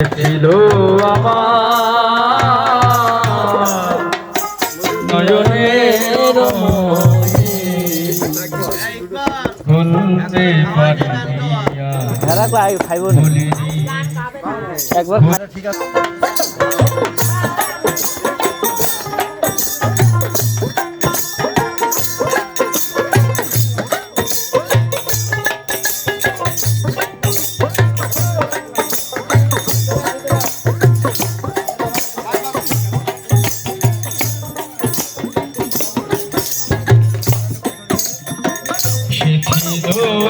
দিল আমার নয়নের ভুলতে পারি হ্যাঁ, একবার ঠিক আছে। আমার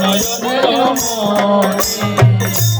নয়ন মনে।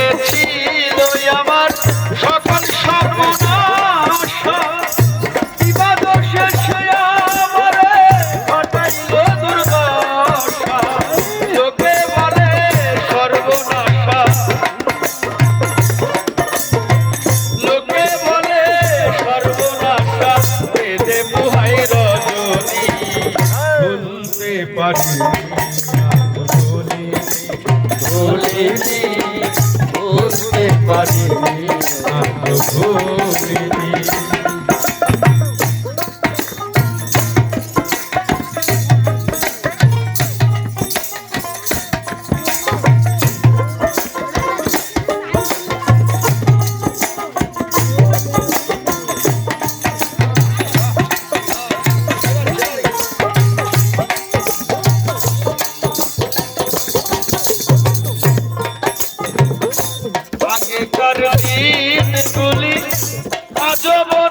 পারিনি বুঝতে পারিনি। প্রভু যুবন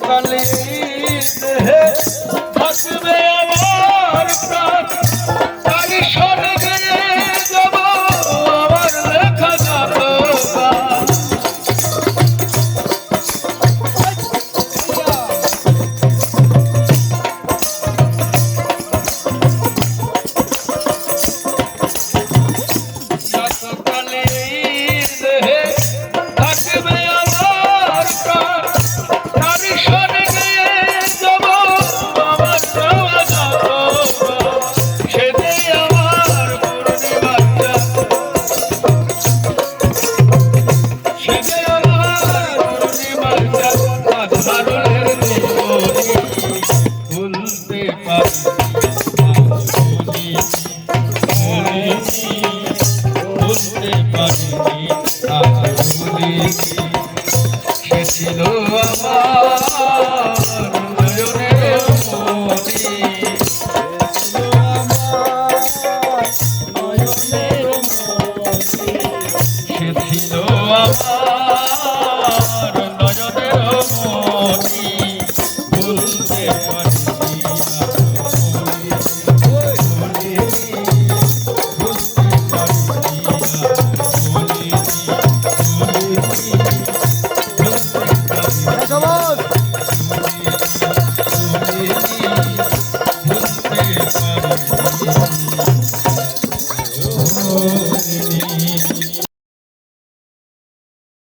কলিতে পারিনি আর ভুলিতে